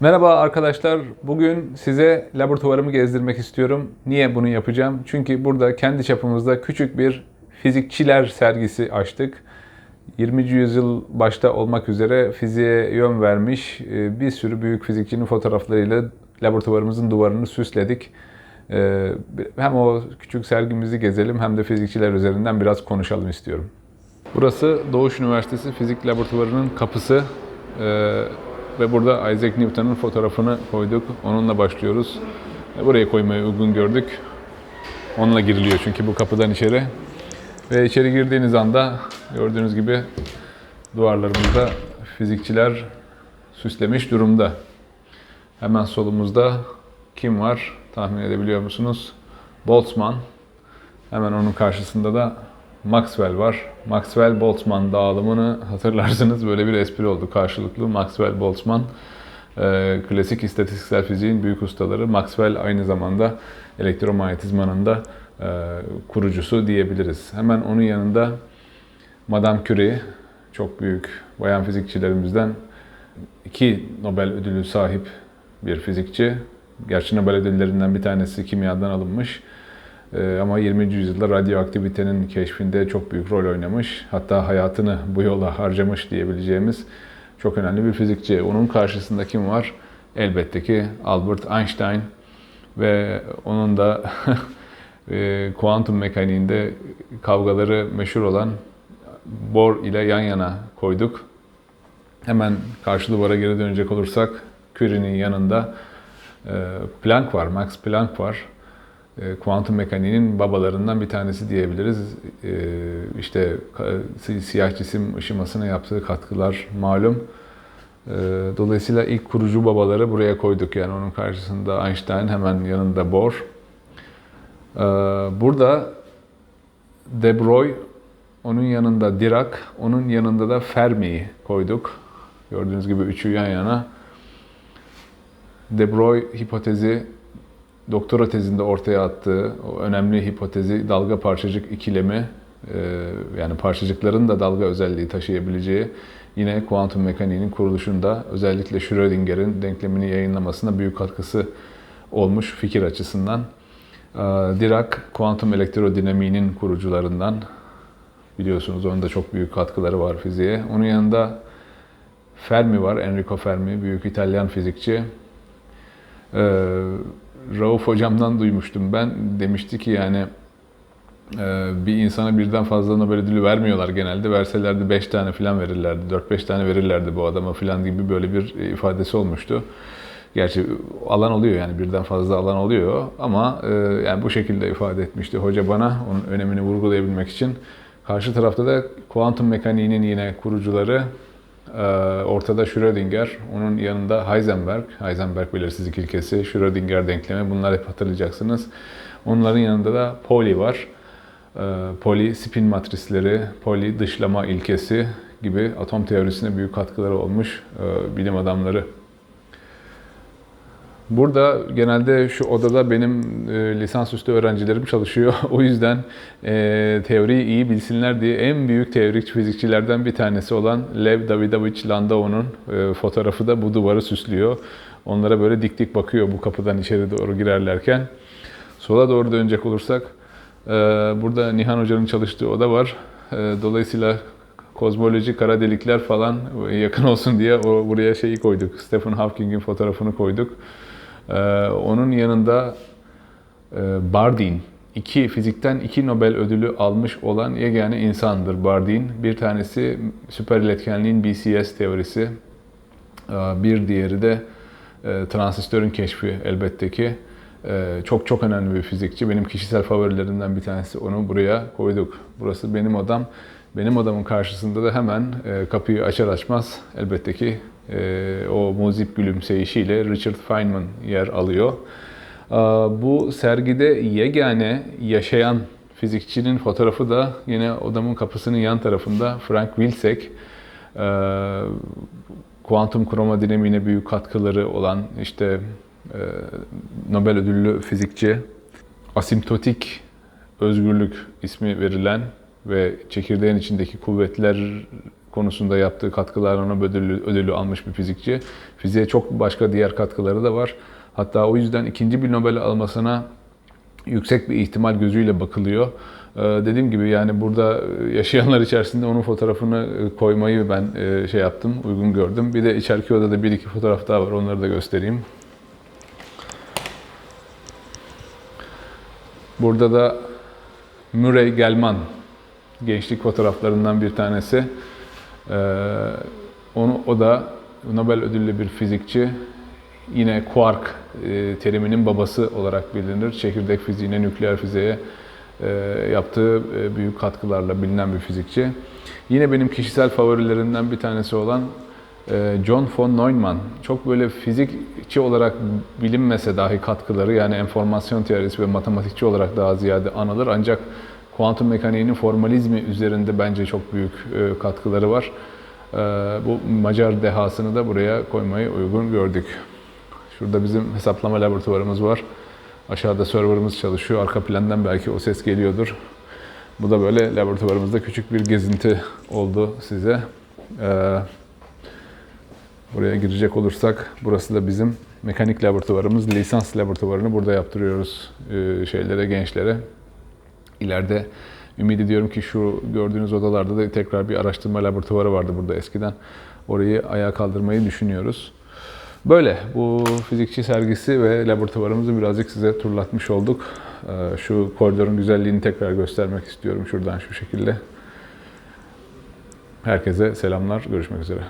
Merhaba arkadaşlar. Bugün size laboratuvarımı gezdirmek istiyorum. Niye bunu yapacağım? Çünkü burada kendi çapımızda küçük bir fizikçiler sergisi açtık. 20. yüzyıl başta olmak üzere fiziğe yön vermiş e, bir sürü büyük fizikçinin fotoğraflarıyla laboratuvarımızın duvarını süsledik. E, Hem o küçük sergimizi gezelim hem de fizikçiler üzerinden biraz konuşalım istiyorum. Burası Doğuş Üniversitesi Fizik Laboratuvarı'nın kapısı. Ve burada Isaac Newton'un fotoğrafını koyduk. Onunla başlıyoruz. Ve Buraya koymayı uygun gördük. Onunla giriliyor çünkü bu kapıdan içeri. Ve içeri girdiğiniz anda gördüğünüz gibi duvarlarımızda fizikçiler süslemiş durumda. Hemen solumuzda kim var tahmin edebiliyor musunuz? Boltzmann. Hemen onun karşısında da Maxwell var. Maxwell-Boltzmann dağılımını hatırlarsınız böyle bir espri oldu karşılıklı. Maxwell-Boltzmann e, klasik istatistiksel fiziğin büyük ustaları. Maxwell aynı zamanda elektromanyetizmanın da e, kurucusu diyebiliriz. Hemen onun yanında Madame Curie, çok büyük bayan fizikçilerimizden iki Nobel ödülü sahip bir fizikçi. Gerçi Nobel ödüllerinden bir tanesi kimyadan alınmış. Ee, ama 20. yüzyılda radyoaktivitenin keşfinde çok büyük rol oynamış. Hatta hayatını bu yola harcamış diyebileceğimiz çok önemli bir fizikçi. Onun karşısında kim var? Elbette ki Albert Einstein ve onun da e, kuantum mekaniğinde kavgaları meşhur olan Bohr ile yan yana koyduk. Hemen karşı duvara geri dönecek olursak Curie'nin yanında e, Planck var, Max Planck var. E, kuantum mekaniğinin babalarından bir tanesi diyebiliriz. E, İşte siyah cisim ışımasına yaptığı katkılar malum. E, Dolayısıyla ilk kurucu babaları buraya koyduk. Yani onun karşısında Einstein, hemen yanında Bohr. Burada De Broglie, onun yanında Dirac, onun yanında da Fermi'yi koyduk. Gördüğünüz gibi üçü yan yana. De Broglie hipotezi doktora tezinde ortaya attığı o önemli hipotezi dalga parçacık ikilemi e, yani parçacıkların da dalga özelliği taşıyabileceği yine kuantum mekaniğinin kuruluşunda özellikle Schrödinger'in denklemini yayınlamasına büyük katkısı olmuş fikir açısından. E, Dirac kuantum elektrodinamiğinin kurucularından biliyorsunuz onun da çok büyük katkıları var fiziğe. Onun yanında Fermi var, Enrico Fermi, büyük İtalyan fizikçi. Ee, Rauf hocamdan duymuştum ben. Demişti ki yani e, bir insana birden fazla Nobel ödülü vermiyorlar genelde. Verselerdi 5 tane falan verirlerdi. 4-5 tane verirlerdi bu adama falan gibi böyle bir ifadesi olmuştu. Gerçi alan oluyor yani birden fazla alan oluyor ama e, yani bu şekilde ifade etmişti hoca bana onun önemini vurgulayabilmek için. Karşı tarafta da kuantum mekaniğinin yine kurucuları Ortada Schrödinger, onun yanında Heisenberg, Heisenberg belirsizlik ilkesi, Schrödinger denklemi bunlar hep hatırlayacaksınız. Onların yanında da Pauli var. Ee, Pauli spin matrisleri, Pauli dışlama ilkesi gibi atom teorisine büyük katkıları olmuş e, bilim adamları. Burada genelde şu odada benim e, lisansüstü öğrencilerim çalışıyor. o yüzden e, teoriyi iyi bilsinler diye en büyük teorik fizikçilerden bir tanesi olan Lev Davidovich Landau'nun e, fotoğrafı da bu duvarı süslüyor. Onlara böyle dik dik bakıyor bu kapıdan içeri doğru girerlerken. Sola doğru dönecek olursak e, burada Nihan Hoca'nın çalıştığı oda var. E, dolayısıyla kozmoloji, kara delikler falan yakın olsun diye o buraya şeyi koyduk. Stephen Hawking'in fotoğrafını koyduk. Ee, onun yanında e, Bardeen, iki fizikten iki Nobel ödülü almış olan yegane insandır Bardeen. Bir tanesi süper iletkenliğin BCS teorisi, Ee, bir diğeri de e, transistörün keşfi elbette ki. Ee, Çok çok önemli bir fizikçi. Benim kişisel favorilerimden bir tanesi. Onu buraya koyduk. Burası benim odam. Benim odamın karşısında da hemen e, kapıyı açar açmaz elbette ki e, o muzip gülümseyişiyle Richard Feynman yer alıyor. Ee, Bu sergide yegane yaşayan fizikçinin fotoğrafı da yine odamın kapısının yan tarafında Frank Wilczek. Ee, Kuantum kromodinamiğine büyük katkıları olan işte e, Nobel ödüllü fizikçi, asimptotik özgürlük ismi verilen ve çekirdeğin içindeki kuvvetler konusunda yaptığı katkılarla Nobel ödülü, ödülü almış bir fizikçi. Fiziğe çok başka diğer katkıları da var. Hatta o yüzden ikinci bir Nobel almasına yüksek bir ihtimal gözüyle bakılıyor. Ee, dediğim gibi yani burada yaşayanlar içerisinde onun fotoğrafını e, koymayı ben e, şey yaptım, uygun gördüm. Bir de içeriki odada bir iki fotoğraf daha var, onları da göstereyim. Burada da Murray Gelman gençlik fotoğraflarından bir tanesi. Ee, onu o da Nobel ödüllü bir fizikçi. Yine quark e, teriminin babası olarak bilinir. Çekirdek fiziğine, nükleer fiziğe e, yaptığı e, büyük katkılarla bilinen bir fizikçi. Yine benim kişisel favorilerimden bir tanesi olan e, John von Neumann. Çok böyle fizikçi olarak bilinmese dahi katkıları yani enformasyon teorisi ve matematikçi olarak daha ziyade anılır. Ancak kuantum mekaniğinin formalizmi üzerinde bence çok büyük e, katkıları var. E, Bu Macar dehasını da buraya koymayı uygun gördük. Şurada bizim hesaplama laboratuvarımız var. Aşağıda serverımız çalışıyor. Arka plandan belki o ses geliyordur. Bu da böyle laboratuvarımızda küçük bir gezinti oldu size. Ee, buraya girecek olursak burası da bizim mekanik laboratuvarımız. Lisans laboratuvarını burada yaptırıyoruz e, şeylere, gençlere. İleride ümit ediyorum ki şu gördüğünüz odalarda da tekrar bir araştırma laboratuvarı vardı burada eskiden. Orayı ayağa kaldırmayı düşünüyoruz. Böyle bu fizikçi sergisi ve laboratuvarımızı birazcık size turlatmış olduk. Ee, Şu koridorun güzelliğini tekrar göstermek istiyorum şuradan şu şekilde. Herkese selamlar, görüşmek üzere.